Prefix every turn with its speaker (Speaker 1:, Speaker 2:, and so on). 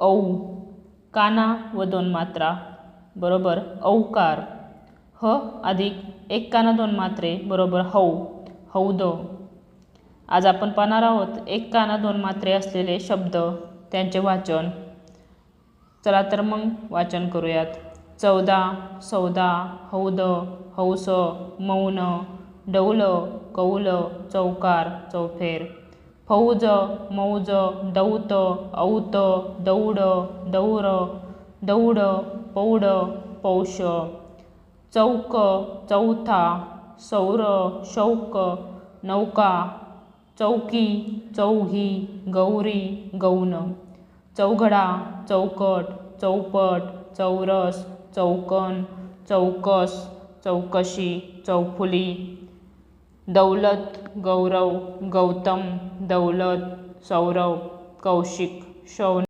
Speaker 1: औ काना व दोन मात्रा. बरोबर औकार. ह अधिक एक काना दोन मात्रे. बरोबर हौ. हौद. आज आपण पाहणार आहोत एक काना दोन मात्रे असलेले शब्द त्यांचे वाचन. चला तर मग वाचन करूयात. चौदा सौदा हौद हौस मौन डौल कौल चौकार चौफेर. फौज मौज दौत औत दौड दौर दौड पौड पौष चौक चौथा सौर शौक नौका चौकी चौही गौरी गौन. चौघडा चौकट चौपट चौरस चौकन चौकस चौकशी चौफुली. દૌલત ગૌરવ ગૌતમ દૌલત સૌરવ કૌશિક સૌ